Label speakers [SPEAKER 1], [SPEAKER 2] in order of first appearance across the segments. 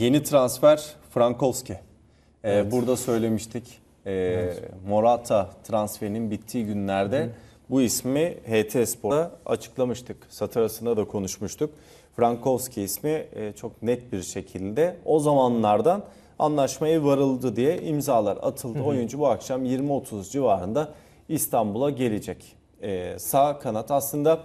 [SPEAKER 1] Yeni transfer Frankowski. Ee, Burada söylemiştik. Ee, Morata transferinin bittiği günlerde bu ismi HT Spor'da açıklamıştık. Satır arasında da konuşmuştuk. Frankowski ismi e, çok net bir şekilde o zamanlardan anlaşmaya varıldı diye imzalar atıldı. Oyuncu bu akşam 20-30 civarında İstanbul'a gelecek. Ee, sağ kanat aslında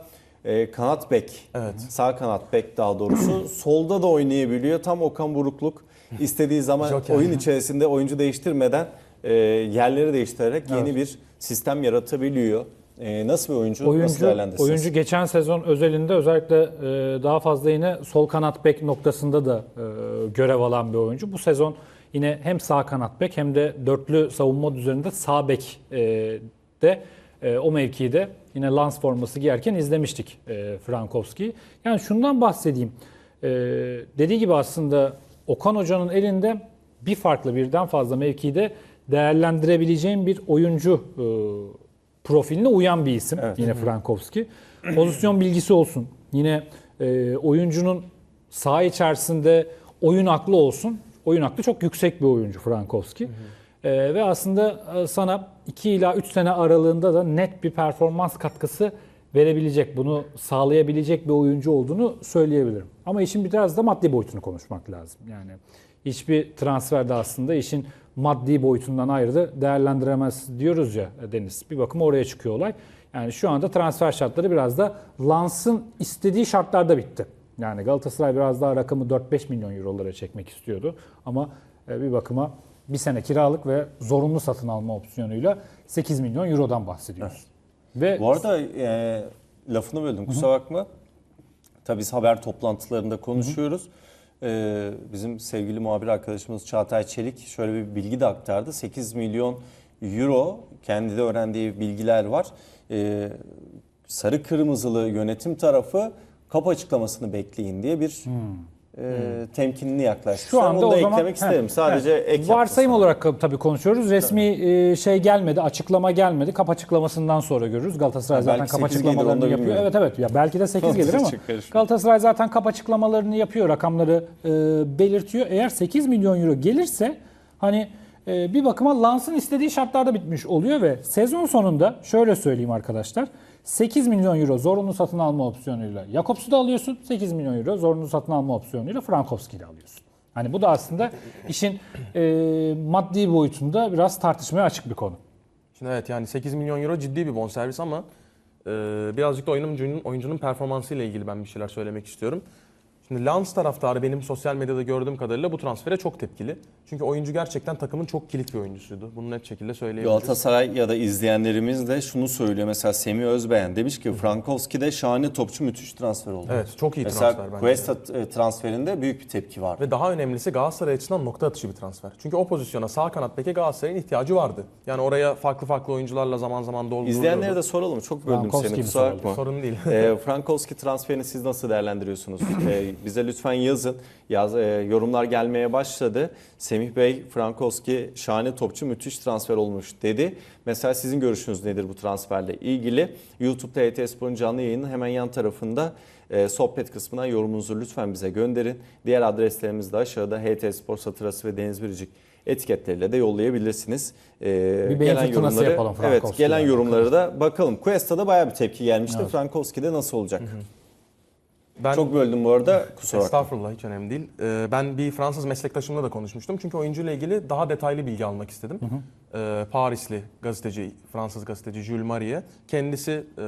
[SPEAKER 1] e, kanat bek.
[SPEAKER 2] Evet.
[SPEAKER 1] Sağ kanat bek daha doğrusu. Solda da oynayabiliyor. Tam Okan Burukluk istediği zaman
[SPEAKER 2] Joker.
[SPEAKER 1] oyun içerisinde oyuncu değiştirmeden e, yerleri değiştirerek yeni bir sistem yaratabiliyor. E, nasıl bir oyuncu? nasıl
[SPEAKER 3] Oyuncu,
[SPEAKER 1] değerlendirirsiniz?
[SPEAKER 3] oyuncu geçen sezon özelinde özellikle e, daha fazla yine sol kanat bek noktasında da e, görev alan bir oyuncu. Bu sezon yine hem sağ kanat bek hem de dörtlü savunma düzeninde sağ bek e, de e, o mevkide yine Lans forması giyerken izlemiştik e, Frankowski'yi. Yani şundan bahsedeyim. E, dediği gibi aslında Okan Hoca'nın elinde bir farklı birden fazla mevkide değerlendirebileceğim bir oyuncu e, profiline uyan bir isim yine Frankowski. Pozisyon bilgisi olsun. Yine e, oyuncunun saha içerisinde oyun aklı olsun. Oyun aklı çok yüksek bir oyuncu Frankowski. E, ve aslında e, sana 2 ila 3 sene aralığında da net bir performans katkısı verebilecek, bunu sağlayabilecek bir oyuncu olduğunu söyleyebilirim. Ama işin biraz da maddi boyutunu konuşmak lazım. Yani hiçbir transferde aslında işin maddi boyutundan ayrı değerlendiremez diyoruz ya Deniz. Bir bakıma oraya çıkıyor olay. Yani şu anda transfer şartları biraz da Lans'ın istediği şartlarda bitti. Yani Galatasaray biraz daha rakamı 4-5 milyon eurolara çekmek istiyordu. Ama e, bir bakıma bir sene kiralık ve zorunlu satın alma opsiyonuyla 8 milyon eurodan bahsediyoruz. Ve
[SPEAKER 1] Bu arada e, lafını böldüm kusura bakma. Tabii biz haber toplantılarında konuşuyoruz. E, bizim sevgili muhabir arkadaşımız Çağatay Çelik şöyle bir bilgi de aktardı. 8 milyon euro kendi de öğrendiği bilgiler var. E, sarı kırmızılı yönetim tarafı kap açıklamasını bekleyin diye bir e, temkinli yaklaştı.
[SPEAKER 3] Şu anda
[SPEAKER 1] Onu da
[SPEAKER 3] o zaman
[SPEAKER 1] eklemek isterim.
[SPEAKER 3] Heh,
[SPEAKER 1] Sadece
[SPEAKER 3] evet.
[SPEAKER 1] ek
[SPEAKER 3] varsayım
[SPEAKER 1] yaptım.
[SPEAKER 3] olarak tabii konuşuyoruz. Resmi e, şey gelmedi, açıklama gelmedi. Kap açıklamasından sonra görürüz. Galatasaray
[SPEAKER 1] Ha,
[SPEAKER 3] zaten kap
[SPEAKER 1] 8 gelir, onu
[SPEAKER 3] açıklamalarını yapıyor.
[SPEAKER 1] bilmiyorum.
[SPEAKER 3] Evet evet. Ya belki de 8 gelir ama. Galatasaray zaten kap açıklamalarını yapıyor. Rakamları e, belirtiyor. Eğer 8 milyon euro gelirse hani bir bakıma Lans'ın istediği şartlarda bitmiş oluyor ve sezon sonunda şöyle söyleyeyim arkadaşlar. 8 milyon euro zorunlu satın alma opsiyonuyla Jakobs'u da alıyorsun. 8 milyon euro zorunlu satın alma opsiyonuyla Frankowski'yi de alıyorsun. Hani bu da aslında işin e, maddi boyutunda biraz tartışmaya açık bir konu.
[SPEAKER 2] Şimdi evet yani 8 milyon euro ciddi bir bonservis ama e, birazcık da oyuncunun, oyuncunun performansı ile ilgili ben bir şeyler söylemek istiyorum. Şimdi Lens taraftarı benim sosyal medyada gördüğüm kadarıyla bu transfere çok tepkili. Çünkü oyuncu gerçekten takımın çok kilit bir oyuncusuydu. Bunu net şekilde söyleyebiliriz.
[SPEAKER 1] Galatasaray ya da izleyenlerimiz de şunu söylüyor. Mesela Semih Özbeğen demiş ki Frankowski de şahane topçu müthiş transfer oldu.
[SPEAKER 2] Evet çok iyi
[SPEAKER 1] Mesela
[SPEAKER 2] transfer bence.
[SPEAKER 1] Cuesta e, transferinde büyük bir tepki var.
[SPEAKER 2] Ve daha önemlisi Galatasaray açısından nokta atışı bir transfer. Çünkü o pozisyona sağ kanat beke Galatasaray'ın ihtiyacı vardı. Yani oraya farklı farklı oyuncularla zaman zaman dolduruluyordu.
[SPEAKER 1] İzleyenlere de soralım. Çok böldüm
[SPEAKER 3] Frankowski
[SPEAKER 1] seni
[SPEAKER 3] mi
[SPEAKER 1] kusura bakma.
[SPEAKER 2] Sorun değil.
[SPEAKER 1] e, Frankowski transferini siz nasıl değerlendiriyorsunuz? E, bize lütfen yazın. Yaz, e, yorumlar gelmeye başladı. Semih Bey, Frankowski şahane topçu müthiş transfer olmuş dedi. Mesela sizin görüşünüz nedir bu transferle ilgili? YouTube'da HT Spor'un canlı yayının hemen yan tarafında e, sohbet kısmına yorumunuzu lütfen bize gönderin. Diğer adreslerimiz de aşağıda HT Spor Satırası ve Deniz Biricik etiketleriyle de yollayabilirsiniz. E,
[SPEAKER 3] Bir beyin fırtınası yapalım
[SPEAKER 1] Evet, gelen yorumları da bakalım. Cuesta'da bayağı bir tepki gelmişti. Frankowski'de nasıl olacak?
[SPEAKER 2] Ben
[SPEAKER 1] Çok böldüm bu arada. Kusura bakma.
[SPEAKER 2] Estağfurullah hiç önemli değil. Ee, ben bir Fransız meslektaşımla da konuşmuştum. Çünkü oyuncuyla ilgili daha detaylı bilgi almak istedim. Ee, Parisli gazeteci, Fransız gazeteci Jules Marie. Kendisi e,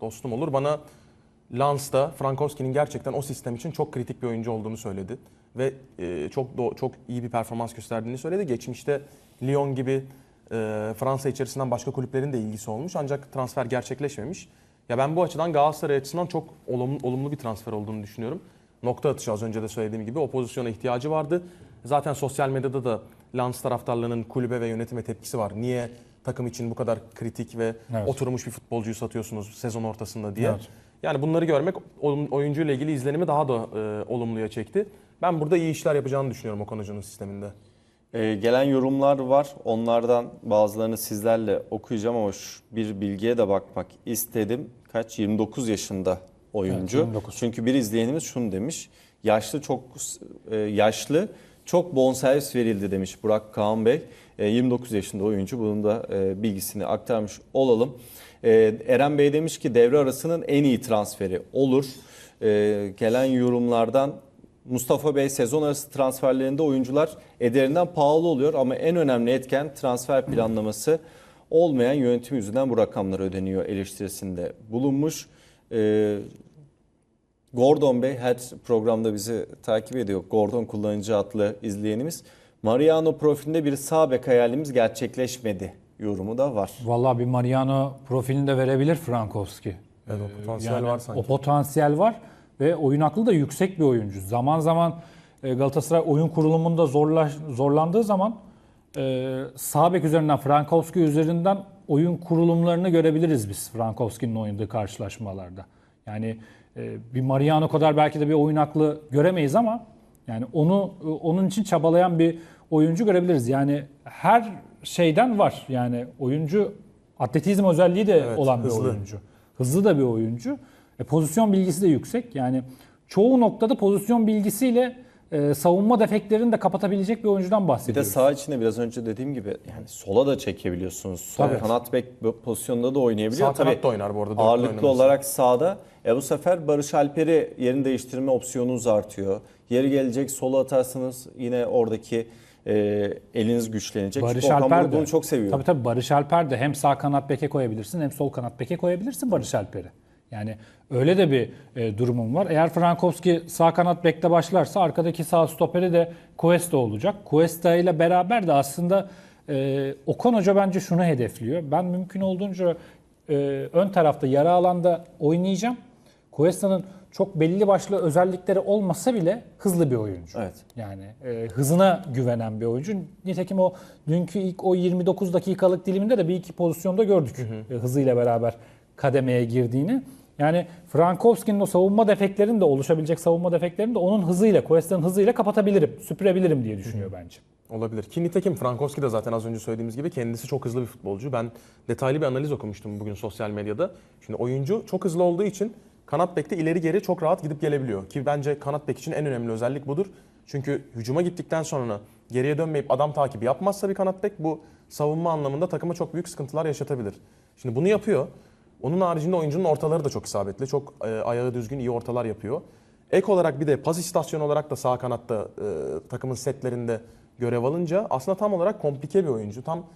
[SPEAKER 2] dostum olur. Bana Lens'ta Frankowski'nin gerçekten o sistem için çok kritik bir oyuncu olduğunu söyledi. Ve e, çok do- çok iyi bir performans gösterdiğini söyledi. Geçmişte Lyon gibi e, Fransa içerisinden başka kulüplerin de ilgisi olmuş. Ancak transfer gerçekleşmemiş. Ya ben bu açıdan Galatasaray açısından çok olumlu, olumlu bir transfer olduğunu düşünüyorum. Nokta atışı az önce de söylediğim gibi o pozisyona ihtiyacı vardı. Zaten sosyal medyada da Lens taraftarlarının kulübe ve yönetime tepkisi var. Niye takım için bu kadar kritik ve
[SPEAKER 3] Evet.
[SPEAKER 2] oturmuş bir futbolcuyu satıyorsunuz sezon ortasında diye.
[SPEAKER 3] Evet.
[SPEAKER 2] Yani bunları görmek oyun- oyuncuyla ilgili izlenimi daha da e, olumluya çekti. Ben burada iyi işler yapacağını düşünüyorum o konucunun sisteminde.
[SPEAKER 1] Ee, gelen yorumlar var. Onlardan bazılarını sizlerle okuyacağım ama şu bir bilgiye de bakmak istedim. Kaç? 29 yaşında oyuncu.
[SPEAKER 3] Evet, 29.
[SPEAKER 1] Çünkü bir izleyenimiz şunu demiş. yaşlı çok e, yaşlı çok bonservis verildi demiş Burak Kaan Bey. E, 29 yaşında oyuncu. Bunun da e, bilgisini aktarmış olalım. E, Eren Bey demiş ki devre arasının en iyi transferi olur. E, gelen yorumlardan Mustafa Bey sezon arası transferlerinde oyuncular ederinden pahalı oluyor ama en önemli etken transfer planlaması olmayan yönetim yüzünden bu rakamlar ödeniyor eleştirisinde bulunmuş. Ee, Gordon Bey her programda bizi takip ediyor. Gordon kullanıcı adlı izleyenimiz. Mariano profilinde bir sağ bek hayalimiz gerçekleşmedi yorumu da var.
[SPEAKER 3] Vallahi bir Mariano profilini de verebilir Frankowski.
[SPEAKER 2] Evet, o potansiyel
[SPEAKER 3] Yani
[SPEAKER 2] var sanki.
[SPEAKER 3] O potansiyel var ve oyun aklı da yüksek bir oyuncu. Zaman zaman e, Galatasaray oyun kurulumunda zorla, zorlandığı zaman e, sağ bek üzerinden Frankowski üzerinden oyun kurulumlarını görebiliriz biz Frankowski'nin oynadığı karşılaşmalarda. Yani e, bir Mariano kadar belki de bir oyun aklı göremeyiz ama yani onu onun için çabalayan bir oyuncu görebiliriz. Yani her şeyden var. Yani oyuncu atletizm özelliği de
[SPEAKER 2] Evet,
[SPEAKER 3] olan
[SPEAKER 2] hızlı.
[SPEAKER 3] bir oyuncu. Hızlı da bir oyuncu. E, pozisyon bilgisi de yüksek. Yani çoğu noktada pozisyon bilgisiyle e, savunma defeklerini de kapatabilecek bir oyuncudan
[SPEAKER 1] Bir de
[SPEAKER 3] bahsediyoruz.
[SPEAKER 1] sağ içine biraz önce dediğim gibi yani sola da çekebiliyorsunuz. Sol
[SPEAKER 3] Tabii.
[SPEAKER 1] kanat bek pozisyonunda da oynayabiliyor.
[SPEAKER 2] Sağ kanat
[SPEAKER 1] Tabii
[SPEAKER 2] da oynar bu arada,
[SPEAKER 1] Ağırlıklı olarak sağda. E bu sefer Barış Alper'i yerini değiştirme opsiyonunuz artıyor. Yeri gelecek sola atarsanız yine oradaki e, eliniz güçlenecek.
[SPEAKER 3] Barış
[SPEAKER 1] Çünkü
[SPEAKER 3] Alper de.
[SPEAKER 1] bunu çok seviyor.
[SPEAKER 3] Tabii tabii Barış Alper de hem sağ kanat beke koyabilirsin hem sol kanat beke koyabilirsin Barış Alper'i. Yani öyle de bir e, durumum var. Eğer Frankowski sağ kanat bekte başlarsa arkadaki sağ stoperi de Cuesta olacak. Cuesta ile beraber de aslında e, Okan Hoca bence şunu hedefliyor. Ben mümkün olduğunca e, ön tarafta yarı alanda oynayacağım. Cuesta'nın çok belli başlı özellikleri olmasa bile hızlı bir oyuncu.
[SPEAKER 1] Evet.
[SPEAKER 3] Yani e, hızına güvenen bir oyuncu. Nitekim o dünkü ilk o 29 dakikalık diliminde de bir iki pozisyonda gördük e, hızıyla beraber kademeye girdiğini. Yani Frankowski'nin o savunma defeklerini de oluşabilecek savunma defeklerini de onun hızıyla, Cuesta'nın hızıyla kapatabilirim, süpürebilirim diye düşünüyor bence.
[SPEAKER 2] Olabilir. Ki nitekim Frankowski de zaten az önce söylediğimiz gibi kendisi çok hızlı bir futbolcu. Ben detaylı bir analiz okumuştum bugün sosyal medyada. Şimdi oyuncu çok hızlı olduğu için kanat bekte ileri geri çok rahat gidip gelebiliyor. Ki bence kanat bek için en önemli özellik budur. Çünkü hücuma gittikten sonra geriye dönmeyip adam takibi yapmazsa bir kanat bek bu savunma anlamında takıma çok büyük sıkıntılar yaşatabilir. Şimdi bunu yapıyor. Onun haricinde oyuncunun ortaları da çok isabetli. Çok e, ayağı düzgün iyi ortalar yapıyor. Ek olarak bir de pas istasyonu olarak da sağ kanatta e, takımın setlerinde görev alınca aslında tam olarak komplike bir oyuncu. Tam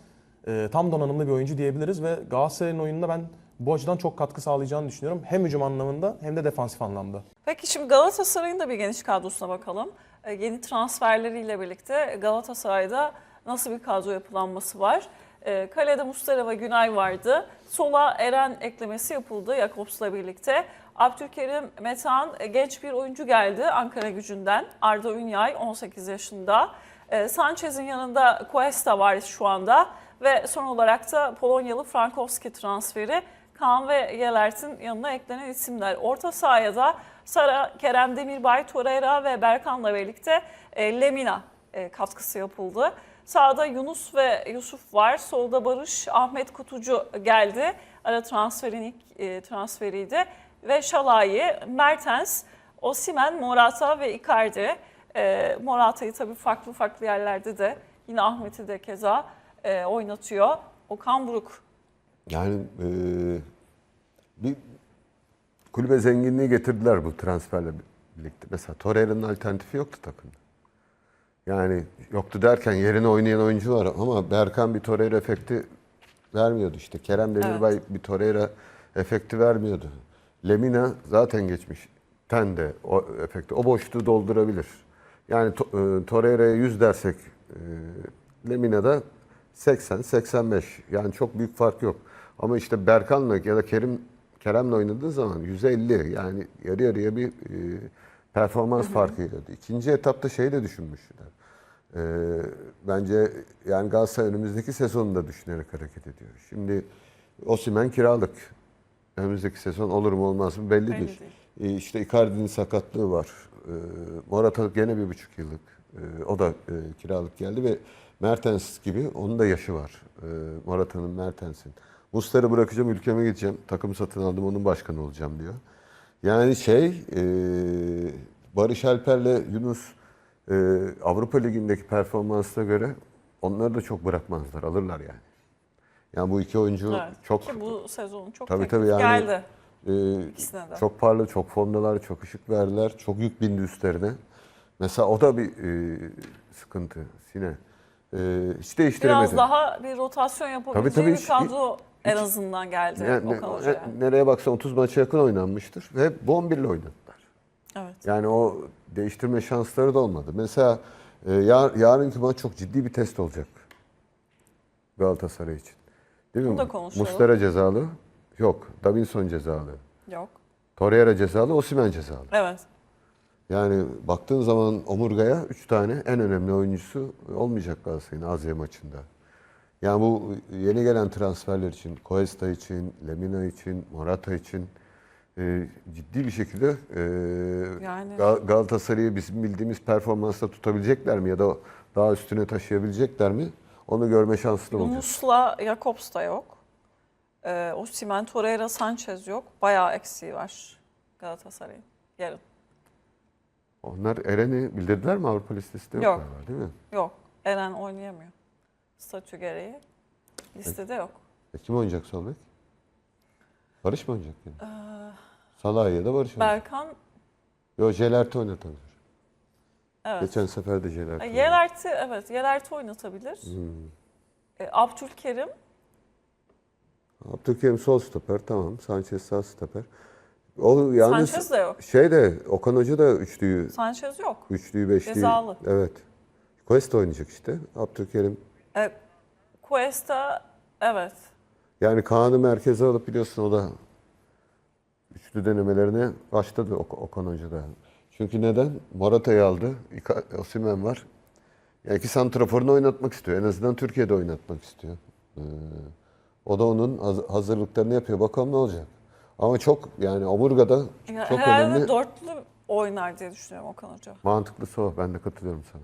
[SPEAKER 2] e, tam donanımlı bir oyuncu diyebiliriz ve Galatasaray'ın oyununa ben bu açıdan çok katkı sağlayacağını düşünüyorum. Hem hücum anlamında hem de defansif anlamda.
[SPEAKER 4] Peki şimdi Galatasaray'ın da bir geniş kadrosuna bakalım. Ee, yeni transferleriyle birlikte Galatasaray'da nasıl bir kadro yapılanması var? Ee, kalede Mustafa Günay vardı. Sola Eren eklemesi yapıldı Jakobs'la birlikte. Abdülkerim Metan e, genç bir oyuncu geldi Ankara gücünden. Arda Ünyay 18 yaşında. Ee, Sanchez'in yanında Cuesta var şu anda. Ve son olarak da Polonyalı Frankowski transferi. Kaan ve Yelert'in yanına eklenen isimler. Orta sahaya da Sara, Kerem Demirbay, Torreira ve Berkan'la birlikte e, Lemina e, katkısı yapıldı. Sağda Yunus ve Yusuf var. Solda Barış, Ahmet Kutucu geldi. Ara transferin ilk e, transferiydi. Ve Şalayi, Mertens, Osimen, Morata ve Icardi. E, Morata'yı tabii farklı farklı yerlerde de yine Ahmet'i de keza e, oynatıyor. Okan Buruk
[SPEAKER 5] Yani e, bir kulübe zenginliği getirdiler bu transferle birlikte. Mesela Torreira'nın alternatifi yoktu takımda. Yani yoktu derken yerine oynayan oyuncu var ama Berkan bir Torreira efekti vermiyordu işte. Kerem Demirbay bir Torreira efekti vermiyordu. Lemina zaten geçmiş. Ten de o efekti. O boşluğu doldurabilir. Yani to- e, Torreira'ya 100 dersek e, Lemina'da 80 85. Yani çok büyük fark yok. Ama işte Berkan'la ya da Kerim Kerem'le oynadığı zaman 150 yani yarı yarıya bir e, performans farkı geliyordu. İkinci etapta şey de düşünmüşler. E, bence yani Galatasaray önümüzdeki sezonu da düşünerek hareket ediyor. Şimdi Osimhen kiralık. Önümüzdeki sezon olur mu olmaz mı belli,
[SPEAKER 4] Belli
[SPEAKER 5] değil. E, işte Icardi'nin sakatlığı var. E, Morata gene bir buçuk yıllık. E, o da e, kiralık geldi ve Mertens gibi onun da yaşı var. E, Morata'nın, Mertens'in. Musler'ı bırakacağım, ülkeme gideceğim. Takım satın aldım, onun başkanı olacağım diyor. Yani şey, e, Barış Alper'le Yunus e, Avrupa Ligi'ndeki performansına göre onları da çok bırakmazlar. Alırlar yani. Yani bu iki oyuncu
[SPEAKER 4] Evet.
[SPEAKER 5] çok
[SPEAKER 4] Ki bu sezon çok
[SPEAKER 5] Tabii, tabii yani-
[SPEAKER 4] geldi
[SPEAKER 5] e, çok parlı, çok formdalar, çok ışık verdiler. Çok yük bindi üstlerine. Mesela o da bir e, sıkıntı. Sine. E, hiç değiştiremedi.
[SPEAKER 4] Biraz daha bir rotasyon yapabileceği
[SPEAKER 5] Tabii, tabii,
[SPEAKER 4] bir
[SPEAKER 5] hiç-
[SPEAKER 4] kadro en azından geldi
[SPEAKER 5] Ne- ne- nereye baksan 30 maça yakın oynanmıştır. Ve hep Bombir'le oynadılar.
[SPEAKER 4] Evet.
[SPEAKER 5] Yani o değiştirme şansları da olmadı. Mesela e, yar, yarınki maç çok ciddi bir test olacak. Galatasaray için. Değil mi?
[SPEAKER 4] Bunu da konuşalım.
[SPEAKER 5] Muslera cezalı. Yok. Davinson cezalı.
[SPEAKER 4] Yok.
[SPEAKER 5] Torreira cezalı. Osimhen cezalı.
[SPEAKER 4] Evet.
[SPEAKER 5] Yani baktığın zaman omurgaya 3 tane en önemli oyuncusu olmayacak Galatasaray'ın Azya maçında. Yani bu yeni gelen transferler için, Cuesta için, Lemina için, Morata için e, ciddi bir şekilde e,
[SPEAKER 4] Yani-
[SPEAKER 5] Gal- Galatasaray'ı bizim bildiğimiz performansla tutabilecekler mi ya da daha üstüne taşıyabilecekler mi? Onu görme şanslı olacak.
[SPEAKER 4] Musla Jakobs da yok. Ee, Osimhen, Torreira, Sanchez yok. Bayağı eksiği var Galatasaray'ın yarın.
[SPEAKER 5] Onlar Eren'i bildirdiler mi Avrupa listesinde yok,
[SPEAKER 4] Yok.
[SPEAKER 5] galiba değil mi?
[SPEAKER 4] Yok. Eren oynayamıyor. Statü gereği. Listede yok.
[SPEAKER 5] E, kim oynayacak sol bek? Barış mı oynayacak yani? Salah ya da Barış oynayacak.
[SPEAKER 4] Berkan,
[SPEAKER 5] Yok Jelert'i oynatabilir.
[SPEAKER 4] evet.
[SPEAKER 5] Geçen sefer de Jelert'i. oynadı.
[SPEAKER 4] Yelert'i, evet. Yelert'i oynatabilir.
[SPEAKER 5] Hmm.
[SPEAKER 4] Ee, Abdülkerim,
[SPEAKER 5] Abdülkerim sol stoper tamam. Sanchez sağ stoper. O yalnız
[SPEAKER 4] Sanchez de yok.
[SPEAKER 5] şey de Okan Hoca da üçlüyü,
[SPEAKER 4] Sanchez yok.
[SPEAKER 5] üçlüyü, beşlüyü.
[SPEAKER 4] Cezalı.
[SPEAKER 5] Evet. Cuesta oynayacak işte. Abdülkerim.
[SPEAKER 4] Ee, Cuesta, evet.
[SPEAKER 5] Yani Kaan'ı merkeze alıp biliyorsun o da üçlü denemelerine başladı Ok- Okan Hoca da. Çünkü neden? Morata'yı aldı. Osimhen var. Yani iki santraforunu oynatmak istiyor. En azından Türkiye'de oynatmak istiyor. Ee, o da onun haz- hazırlıklarını yapıyor. Bakalım ne olacak. Ama çok yani omurgada
[SPEAKER 4] Ya,
[SPEAKER 5] çok
[SPEAKER 4] herhalde
[SPEAKER 5] önemli.
[SPEAKER 4] dörtlü oynar diye düşünüyorum Okan Hoca.
[SPEAKER 5] Mantıklısı o. Ben de katılıyorum sana.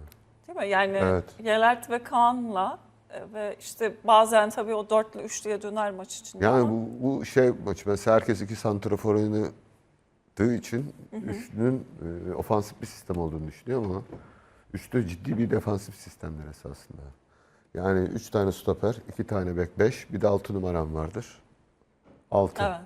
[SPEAKER 4] Değil mi? Yani
[SPEAKER 5] Evet.
[SPEAKER 4] Yelert ve Kaan'la ve işte bazen tabii o dörtlü üçlüye döner maç içinde.
[SPEAKER 5] Yani
[SPEAKER 4] ama
[SPEAKER 5] bu, bu şey maçı mesela herkes iki santrafor oynadığı için üçlünün e, ofansif bir sistem olduğunu düşünüyor ama üçlü ciddi bir defansif sistemler esasında. Yani üç tane stoper, iki tane bek, beş, bir de altı numaram vardır. Altı.
[SPEAKER 4] Evet.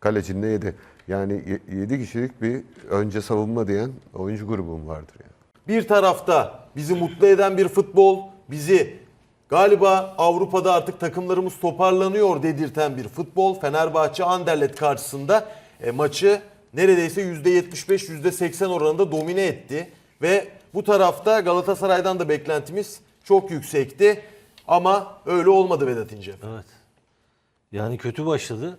[SPEAKER 5] Kalecinin de yedi. Yani ye- yedi kişilik bir önce savunma diyen oyuncu grubum vardır yani.
[SPEAKER 6] Bir tarafta bizi mutlu eden bir futbol, bizi galiba Avrupa'da artık takımlarımız toparlanıyor dedirten bir futbol. Fenerbahçe Anderlet karşısında e, maçı neredeyse %75 %80 oranında domine etti. Ve bu tarafta Galatasaray'dan da beklentimiz çok yüksekti. Ama öyle olmadı Vedat İnce.
[SPEAKER 7] Evet. Yani kötü başladı,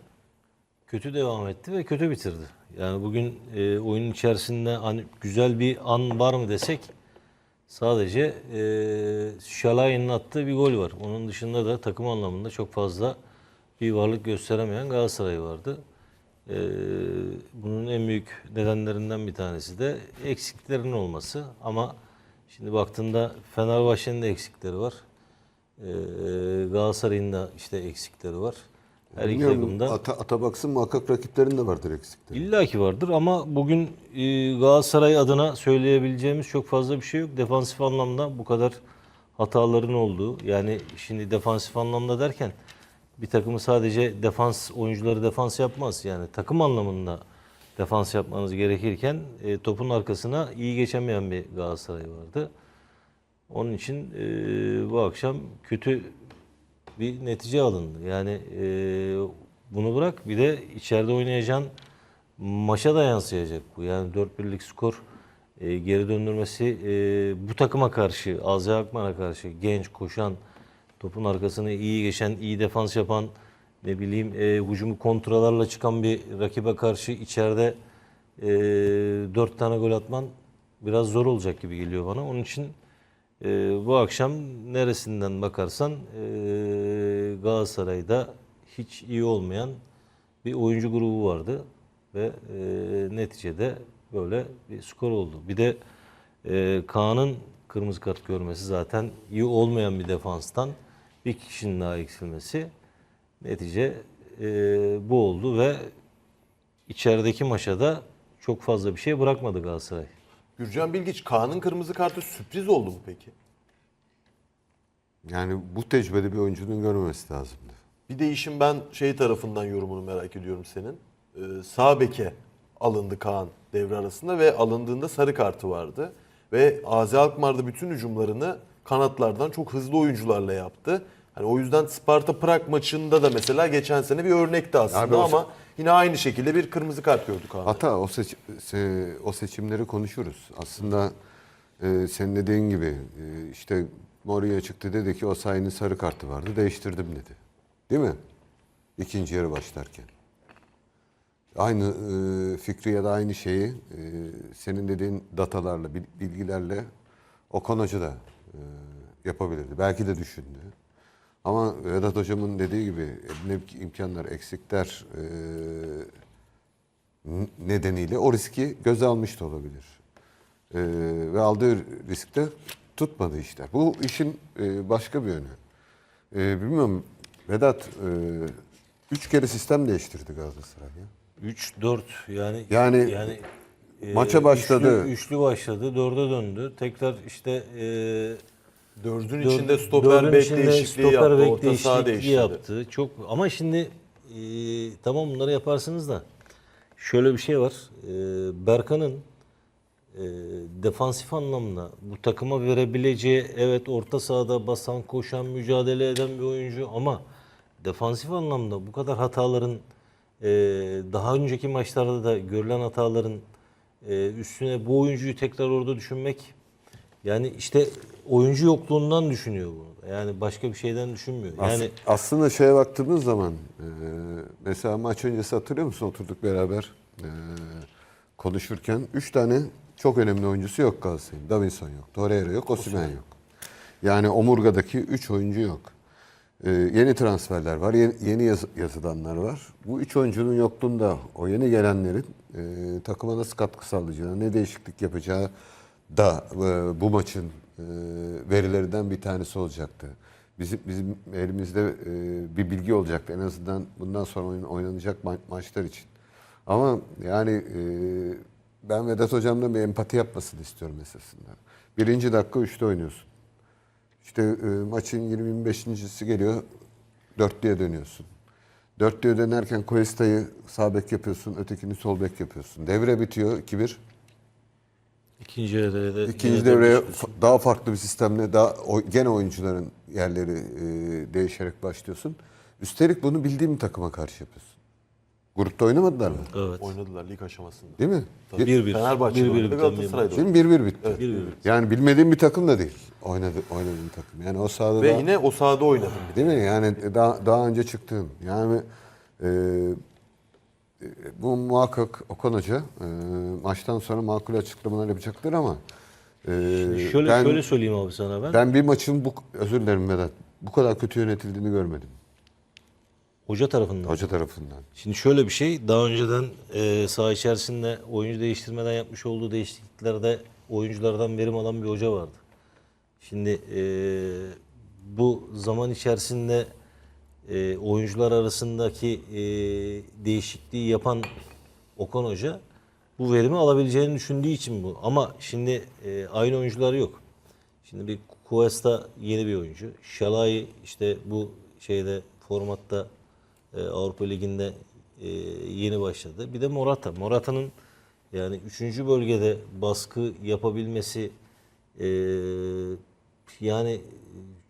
[SPEAKER 7] kötü devam etti ve kötü bitirdi. Yani bugün e, oyunun içerisinde hani güzel bir an var mı desek sadece e, Şalay'ın attığı bir gol var. Onun dışında da takım anlamında çok fazla bir varlık gösteremeyen Galatasaray vardı. E, bunun en büyük nedenlerinden bir tanesi de eksiklerin olması. Ama şimdi baktığında Fenerbahçe'nin de eksikleri var. E, Galatasaray'ın da işte eksikleri var. Her iki
[SPEAKER 5] Bilmiyorum,
[SPEAKER 7] takımda.
[SPEAKER 5] ata, ata baksın muhakkak rakiplerin de vardır eksikleri.
[SPEAKER 7] İlla ki vardır ama bugün e, Galatasaray adına söyleyebileceğimiz çok fazla bir şey yok. Defansif anlamda bu kadar hataların olduğu. Yani şimdi defansif anlamda derken bir takımı sadece defans oyuncuları defans yapmaz. Yani takım anlamında defans yapmanız gerekirken e, topun arkasına iyi geçemeyen bir Galatasaray vardı. Onun için e, bu akşam kötü bir netice alındı. Yani e, bunu bırak bir de içeride oynayacağın maça da yansıyacak bu. Yani 4-1'lik skor e, geri döndürmesi e, bu takıma karşı, Azra Akman'a karşı genç, koşan, topun arkasını iyi geçen, iyi defans yapan, ne bileyim e, hücumu kontralarla çıkan bir rakibe karşı içeride e, 4 tane gol atman biraz zor olacak gibi geliyor bana. Onun için e, bu akşam neresinden bakarsan e, Galatasaray'da hiç iyi olmayan bir oyuncu grubu vardı ve e, neticede böyle bir skor oldu. Bir de e, Kaan'ın kırmızı kart görmesi zaten iyi olmayan bir defanstan bir kişinin daha eksilmesi netice e, bu oldu ve içerideki maçta da çok fazla bir şey bırakmadı Galatasaray.
[SPEAKER 6] Gürcan Bilgiç Kaan'ın kırmızı kartı sürpriz oldu mu peki?
[SPEAKER 5] Yani bu tecrübede bir oyuncunun görmemesi lazımdı.
[SPEAKER 6] Bir değişim ben şey tarafından yorumunu merak ediyorum senin. Ee, sağ beke alındı Kaan devre arasında ve alındığında sarı kartı vardı. Ve Azi Alkmaar da bütün hücumlarını kanatlardan çok hızlı oyuncularla yaptı. Hani o yüzden Sparta Prag maçında da mesela geçen sene bir örnekti aslında
[SPEAKER 5] Abi o-
[SPEAKER 6] ama yine aynı şekilde bir kırmızı kart gördük Kaan.
[SPEAKER 5] Hata o, seç- se- o seçimleri konuşuruz. Aslında e, senin dediğin gibi e, işte Mourinho çıktı dedi ki o sayının sarı kartı vardı değiştirdim dedi. Değil mi? İkinci yarı başlarken. Aynı e, fikri ya da aynı şeyi e, senin dediğin datalarla, bil- bilgilerle Okan Hoca da e, yapabilirdi. Belki de düşündü. Ama Vedat Hocam'ın dediği gibi elindeki imkanlar, eksikler e, nedeniyle o riski göze almış da olabilir. Ee, ve aldığı riskte tutmadı işler. Bu işin e, başka bir yönü. Ee, bilmiyorum Vedat e, üç kere sistem değiştirdi Galatasaray ya.
[SPEAKER 7] 3-4 yani
[SPEAKER 5] Yani
[SPEAKER 7] yani e,
[SPEAKER 5] maça başladı.
[SPEAKER 7] Üçlü, üçlü başladı. Dörde döndü. Tekrar işte e,
[SPEAKER 6] Dördün
[SPEAKER 7] dör-
[SPEAKER 6] içinde stoper
[SPEAKER 7] dördün
[SPEAKER 6] bek
[SPEAKER 7] içinde
[SPEAKER 6] değişikliği
[SPEAKER 7] stoper
[SPEAKER 6] yaptı.
[SPEAKER 7] bek
[SPEAKER 6] Orta saha
[SPEAKER 7] değişikliği
[SPEAKER 6] değiştirdi.
[SPEAKER 7] yaptı. Çok ama şimdi e, tamam bunları yaparsınız da şöyle bir şey var. E, Berkan'ın e, defansif anlamda bu takıma verebileceği evet orta sahada basan, koşan, mücadele eden bir oyuncu ama defansif anlamda bu kadar hataların e, daha önceki maçlarda da görülen hataların e, üstüne bu oyuncuyu tekrar orada düşünmek yani işte oyuncu yokluğundan düşünüyor bunu. Yani başka bir şeyden düşünmüyor.
[SPEAKER 5] As-
[SPEAKER 7] Yani
[SPEAKER 5] aslında şeye baktığımız zaman e, mesela maç öncesi hatırlıyor musun oturduk beraber e, konuşurken üç tane çok önemli oyuncusu yok Galatasaray'ın. Davinson yok, Torreira yok, Osimhen yok. Yani omurgadaki üç oyuncu yok. E, yeni transferler var, yeni, yeni yaz- yazılanlar var. Bu üç oyuncunun yokluğunda o yeni gelenlerin e, takıma nasıl katkı sağlayacağı, ne değişiklik yapacağı da e, bu maçın verilerinden bir tanesi olacaktı. Bizim bizim elimizde e, bir bilgi olacaktı en azından bundan sonra oynanacak ma- maçlar için. Ama yani e, ben Vedat Hocam'dan bir empati yapmasını istiyorum esasında. Birinci dakika üçte oynuyorsun. İşte e, maçın 20-25.si geliyor. Dörtlüye dönüyorsun. Dörtlüye dönerken Cuesta'yı sağ bek yapıyorsun, ötekini sol bek yapıyorsun. Devre bitiyor 2-1.
[SPEAKER 7] İkinci devrede
[SPEAKER 5] İkinci
[SPEAKER 7] yine
[SPEAKER 5] devreye fa- daha farklı bir sistemle daha o- gene oyuncuların yerleri e, değişerek başlıyorsun. Üstelik bunu bildiğim bir takıma karşı yapıyorsun. Grupta oynamadılar mı?
[SPEAKER 7] Evet.
[SPEAKER 6] Oynadılar lig aşamasında.
[SPEAKER 5] Değil mi?
[SPEAKER 7] 1-1.
[SPEAKER 6] Fenerbahçe'de
[SPEAKER 7] 1-1
[SPEAKER 6] oynadı,
[SPEAKER 7] biten bir
[SPEAKER 6] Galatasaray'da
[SPEAKER 7] maç.
[SPEAKER 6] oynadı.
[SPEAKER 5] Şimdi 1-1 bitti.
[SPEAKER 7] 1-1.
[SPEAKER 5] Yani bilmediğim bir takım da değil. Oynadı oynadığım takım. Yani o sahada
[SPEAKER 6] Ve
[SPEAKER 5] da-
[SPEAKER 6] yine o sahada oynadı.
[SPEAKER 5] Değil mi? Yani daha, daha önce çıktığın. Yani e, bu muhakkak Okan Hoca e, maçtan sonra makul açıklamalar yapacaktır ama e,
[SPEAKER 7] Şöyle
[SPEAKER 5] ben,
[SPEAKER 7] şöyle söyleyeyim abi sana ben.
[SPEAKER 5] ben bir maçın bu özür dilerim Vedat bu kadar kötü yönetildiğini görmedim
[SPEAKER 7] Hoca tarafından.
[SPEAKER 5] hoca tarafından.
[SPEAKER 7] Şimdi şöyle bir şey, daha önceden e, saha içerisinde oyuncu değiştirmeden yapmış olduğu değişikliklerde oyunculardan verim alan bir hoca vardı. Şimdi e, bu zaman içerisinde e, oyuncular arasındaki e, değişikliği yapan Okan Hoca bu verimi alabileceğini düşündüğü için bu. Ama şimdi e, aynı oyuncular yok. Şimdi bir Cuesta yeni bir oyuncu. Şalay işte bu şeyde formatta e, Avrupa Ligi'nde e, yeni başladı. Bir de Morata. Morata'nın yani 3. bölgede baskı yapabilmesi e, yani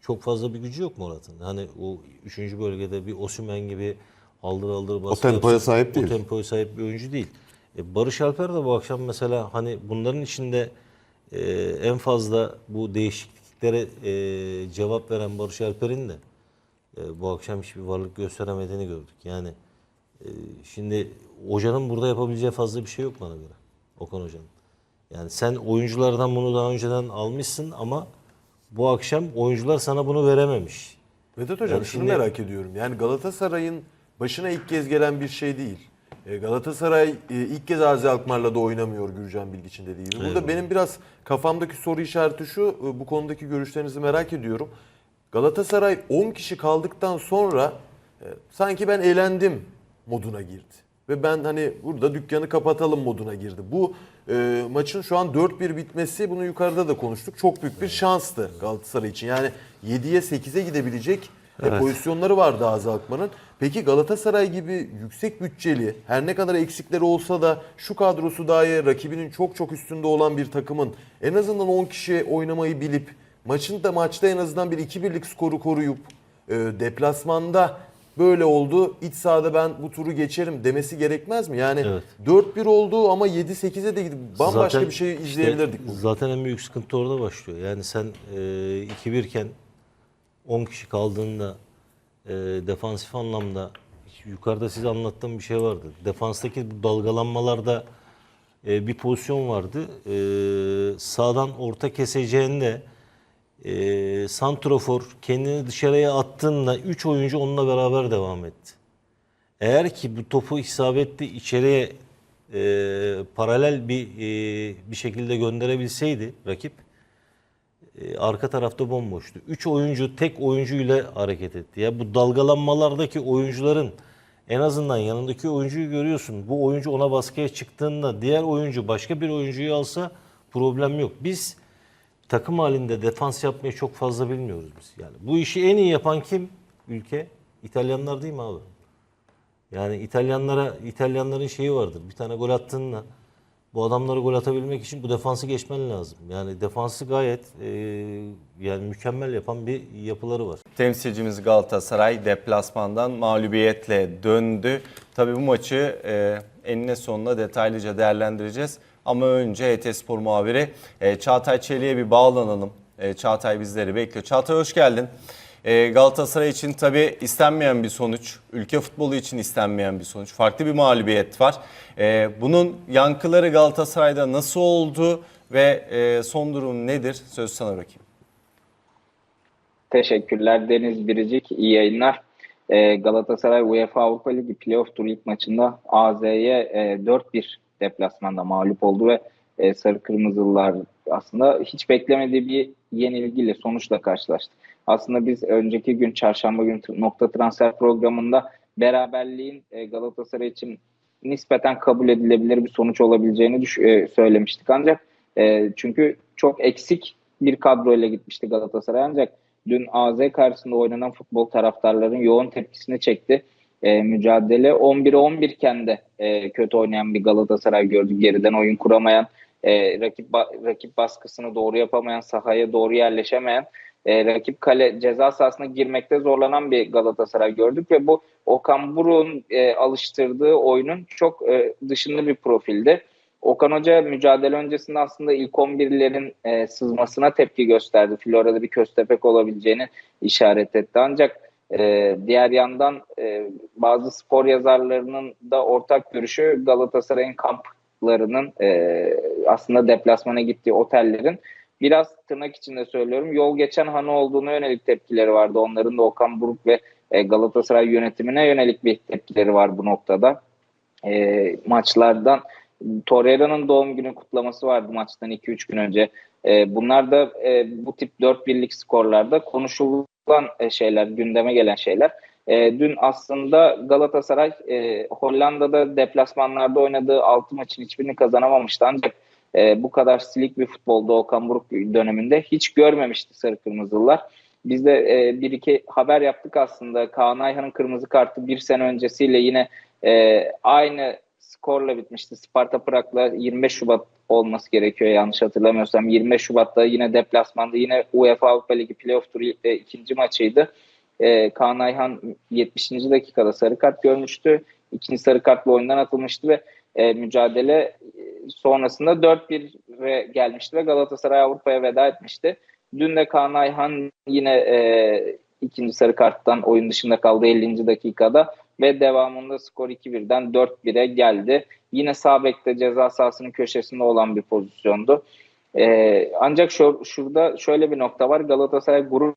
[SPEAKER 7] çok fazla bir gücü yok Morata'nın. Hani o 3. bölgede bir Osimhen gibi aldır aldır baskı
[SPEAKER 5] tempoya
[SPEAKER 7] yapsın.
[SPEAKER 5] sahip değil.
[SPEAKER 7] O tempoya sahip bir oyuncu değil. E, Barış Alper de bu akşam mesela hani bunların içinde e, en fazla bu değişikliklere e, cevap veren Barış Alper'in de e, bu akşam hiçbir varlık gösteremediğini gördük. Yani e, şimdi hocanın burada yapabileceği fazla bir şey yok bana göre. Okan hocanın. Yani sen oyunculardan bunu daha önceden almışsın ama bu akşam oyuncular sana bunu verememiş.
[SPEAKER 6] Vedat Hocam
[SPEAKER 7] Yani
[SPEAKER 6] şunu
[SPEAKER 7] şimdi-
[SPEAKER 6] merak ediyorum. Yani Galatasaray'ın başına ilk kez gelen bir şey değil. E, Galatasaray e, ilk kez Azi Alkmaar'la da oynamıyor Gürcan Bilgiç'in dediği gibi. Burada benim biraz kafamdaki soru işareti şu. e, Bu konudaki görüşlerinizi merak ediyorum. Galatasaray 10 kişi kaldıktan sonra sanki ben eğlendim moduna girdi. Ve ben hani burada dükkanı kapatalım moduna girdi. Bu e, maçın şu an 4-1 bitmesi bunu yukarıda da konuştuk. Çok büyük bir şanstı Galatasaray için. Yani 7'ye 8'e gidebilecek e, pozisyonları vardı Ağzı Akman'ın. Peki Galatasaray gibi yüksek bütçeli her ne kadar eksikleri olsa da şu kadrosu dahi rakibinin çok çok üstünde olan bir takımın en azından 10 kişi oynamayı bilip maçın da maçta en azından bir 2-1'lik skoru koruyup e, deplasmanda böyle oldu. İç sahada ben bu turu geçerim demesi gerekmez mi? Yani
[SPEAKER 7] Evet.
[SPEAKER 6] 4-1 oldu ama 7-8'e de gidip bambaşka
[SPEAKER 7] Zaten
[SPEAKER 6] bir şey
[SPEAKER 7] işte
[SPEAKER 6] izleyebilirdik. bugün.
[SPEAKER 7] zaten en büyük sıkıntı orada başlıyor. Yani sen e, 2-1 iken 10 kişi kaldığında e, defansif anlamda yukarıda size anlattığım bir şey vardı. Defanstaki bu dalgalanmalarda e, bir pozisyon vardı. E, sağdan orta keseceğinde e, Santrofor kendini dışarıya attığında 3 oyuncu onunla beraber devam etti. Eğer ki bu topu isabetli içeriye e, paralel bir e, bir şekilde gönderebilseydi rakip e, arka tarafta bomboştu. Üç oyuncu tek oyuncuyla hareket etti. Ya bu dalgalanmalardaki oyuncuların en azından yanındaki oyuncuyu görüyorsun. Bu oyuncu ona baskıya çıktığında diğer oyuncu başka bir oyuncuyu alsa problem yok. Biz takım halinde defans yapmayı çok fazla bilmiyoruz biz. Yani bu işi en iyi yapan kim? Ülke İtalyanlar değil mi abi? Yani İtalyanlara İtalyanların şeyi vardır. Bir tane gol attığında bu adamları gol atabilmek için bu defansı geçmen lazım. Yani defansı gayet e, yani mükemmel yapan bir yapıları var.
[SPEAKER 1] Temsilcimiz Galatasaray deplasmandan mağlubiyetle döndü. Tabii bu maçı e, enine sonuna detaylıca değerlendireceğiz. Ama önce ET Spor muhabiri e, Çağatay Çelik'e bir bağlanalım. E, Çağatay bizleri bekliyor. Çağatay hoş geldin. E, Galatasaray için tabii istenmeyen bir sonuç. Ülke futbolu için istenmeyen bir sonuç. Farklı bir mağlubiyet var. E, bunun yankıları Galatasaray'da nasıl oldu ve e, son durum nedir? Söz sana bırakayım.
[SPEAKER 8] Teşekkürler Deniz Biricik. İyi yayınlar. Ee, Galatasaray UEFA Avrupa Ligi playoff turu ilk maçında AZ'ye e, 4-1 deplasmanda mağlup oldu ve e, Sarı Kırmızılılar aslında hiç beklemediği bir yenilgiyle sonuçla karşılaştı. Aslında biz önceki gün çarşamba günü nokta transfer programında beraberliğin e, Galatasaray için nispeten kabul edilebilir bir sonuç olabileceğini düş- e, söylemiştik. Ancak e, çünkü çok eksik bir kadroyla gitmişti Galatasaray ancak dün AZ karşısında oynanan futbol taraftarların yoğun tepkisini çekti. E, mücadele 11-11 iken de e, kötü oynayan bir Galatasaray gördük. Geriden oyun kuramayan, e, rakip ba- rakip baskısını doğru yapamayan, sahaya doğru yerleşemeyen, e, rakip kale ceza sahasına girmekte zorlanan bir Galatasaray gördük ve bu Okan Buruk'un e, alıştırdığı oyunun çok e, dışında bir profildi. Okan Hoca mücadele öncesinde aslında ilk 11'lerin e, sızmasına tepki gösterdi. Flora'da bir köstebek olabileceğini işaret etti. Ancak e, diğer yandan e, bazı spor yazarlarının da ortak görüşü Galatasaray'ın kamplarının e, aslında deplasmana gittiği otellerin biraz tırnak içinde söylüyorum yol geçen hanı olduğuna yönelik tepkileri vardı. Onların da Okan Buruk ve e, Galatasaray yönetimine yönelik bir tepkileri var bu noktada. E, maçlardan Torreira'nın doğum günü kutlaması vardı maçtan 2-3 gün önce. E, bunlar da e, bu tip 4-1'lik skorlarda konuşulan e, şeyler, gündeme gelen şeyler. E, dün aslında Galatasaray e, Hollanda'da deplasmanlarda oynadığı 6 maçın hiçbirini kazanamamıştı. Ancak e, bu kadar silik bir futbolda Okan Buruk döneminde hiç görmemişti Sarı Kırmızılılar. Biz de e, bir iki haber yaptık aslında. Kaan Ayhan'ın kırmızı kartı bir sene öncesiyle yine e, aynı skorla bitmişti. Sparta Prag'la 25 Şubat olması gerekiyor yanlış hatırlamıyorsam. 25 Şubat'ta yine deplasmanda yine UEFA Avrupa Ligi playoff turu e, ikinci maçıydı. E, Kaan Ayhan 70. dakikada sarı kart görmüştü. İkinci sarı kartla oyundan atılmıştı ve e, mücadele e, sonrasında 4-1'e gelmişti ve Galatasaray Avrupa'ya veda etmişti. Dün de Kaan Ayhan yine e, ikinci sarı karttan oyun dışında kaldı 50. dakikada ve devamında skor 2-1'den 4-1'e geldi. Yine sağ ceza sahasının köşesinde olan bir pozisyondu. E, ancak şu, şurada şöyle bir nokta var. Galatasaray grup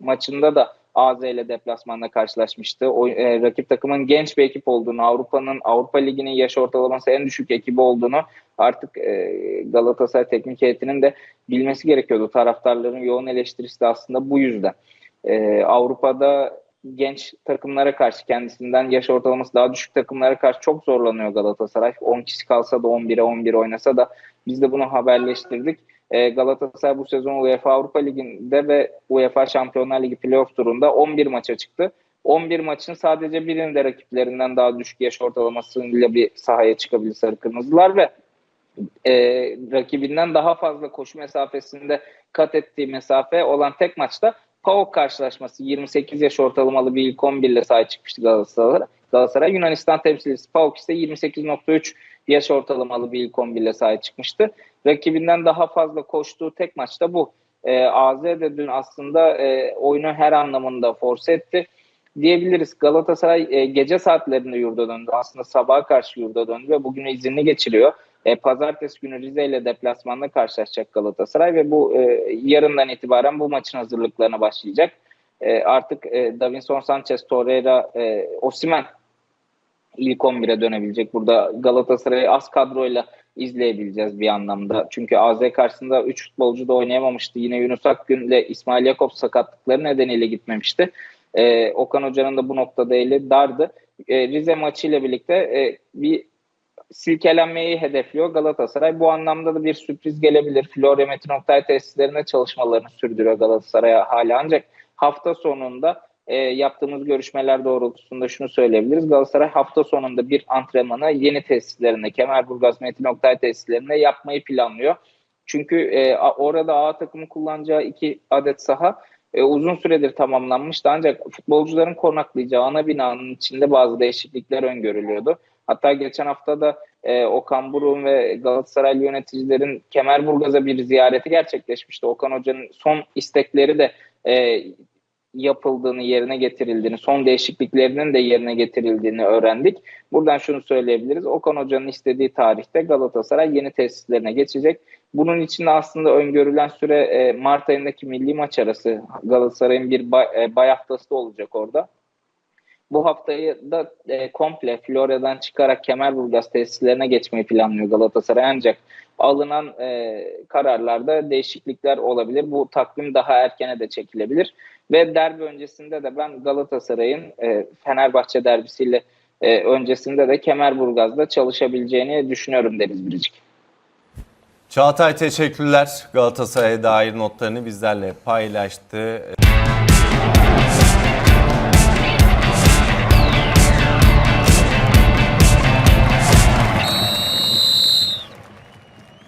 [SPEAKER 8] maçında da AZ ile deplasmanda karşılaşmıştı. O, e, rakip takımın genç bir ekip olduğunu, Avrupa'nın Avrupa Ligi'nin yaş ortalaması en düşük ekibi olduğunu artık e, Galatasaray teknik heyetinin de bilmesi gerekiyordu. Taraftarların yoğun eleştirisi de aslında bu yüzden. E, Avrupa'da genç takımlara karşı kendisinden yaş ortalaması daha düşük takımlara karşı çok zorlanıyor Galatasaray. 10 kişi kalsa da 11'e 11 oynasa da biz de bunu haberleştirdik. E, Galatasaray bu sezon UEFA Avrupa Ligi'nde ve UEFA Şampiyonlar Ligi playoff turunda 11 maça çıktı. 11 maçın sadece birinde rakiplerinden daha düşük yaş ortalamasıyla bir sahaya çıkabilir Sarı Kırmızılar ve e, rakibinden daha fazla koşu mesafesinde kat ettiği mesafe olan tek maçta PAOK karşılaşması 28 yaş ortalamalı bir ilk 11 ile sahaya çıkmıştı Galatasaray. Galatasaray Yunanistan temsilcisi PAOK ise 28.3 yaş ortalamalı bir ilk 11 ile sahaya çıkmıştı. Rakibinden daha fazla koştuğu tek maçta bu. E, AZ de dün aslında e, oyunu her anlamında force etti diyebiliriz. Galatasaray e, gece saatlerinde yurda döndü. Aslında sabaha karşı yurda döndü ve bugün izinli geçiriyor. E, Pazartesi günü Rize ile deplasmanda karşılaşacak Galatasaray ve bu e, yarından itibaren bu maçın hazırlıklarına başlayacak. E, artık e, Davinson Sanchez, Torreira, e, Osimen ilk 11'e dönebilecek. Burada Galatasaray'ı az kadroyla izleyebileceğiz bir anlamda. Çünkü AZ karşısında 3 futbolcu da oynayamamıştı. Yine Yunus Akgün ile İsmail Yakup sakatlıkları nedeniyle gitmemişti. Ee, Okan Hoca'nın da bu noktada eli dardı. Ee, Rize maçıyla birlikte e, bir silkelenmeyi hedefliyor Galatasaray. Bu anlamda da bir sürpriz gelebilir. Florya Metin Oktay tesislerinde çalışmalarını sürdürüyor Galatasaray'a hala ancak hafta sonunda e, yaptığımız görüşmeler doğrultusunda şunu söyleyebiliriz. Galatasaray hafta sonunda bir antrenmanı yeni tesislerinde, Kemerburgaz Metin Oktay tesislerinde yapmayı planlıyor. Çünkü e, orada A takımı kullanacağı iki adet saha e, uzun süredir tamamlanmıştı. Ancak futbolcuların konaklayacağı ana binanın içinde bazı değişiklikler öngörülüyordu. Hatta geçen hafta da e, Okan Buruk'un ve Galatasaraylı yöneticilerin Kemerburgaz'a bir ziyareti gerçekleşmişti. Okan Hoca'nın son istekleri de e, yapıldığını, yerine getirildiğini, son değişikliklerinin de yerine getirildiğini öğrendik. Buradan şunu söyleyebiliriz. Okan Hoca'nın istediği tarihte Galatasaray yeni tesislerine geçecek. Bunun için de aslında öngörülen süre e, Mart ayındaki milli maç arası Galatasaray'ın bir bay, e, bay haftası da olacak orada. Bu haftayı da e, komple Florya'dan çıkarak Kemerburgaz tesislerine geçmeyi planlıyor Galatasaray ancak alınan e, kararlarda değişiklikler olabilir. Bu takvim daha erkene de çekilebilir. Ve derbi öncesinde de ben Galatasaray'ın e, Fenerbahçe derbisiyle e, öncesinde de Kemerburgaz'da çalışabileceğini düşünüyorum Deniz Biricik.
[SPEAKER 1] Çağatay teşekkürler. Galatasaray'a dair notlarını bizlerle paylaştı.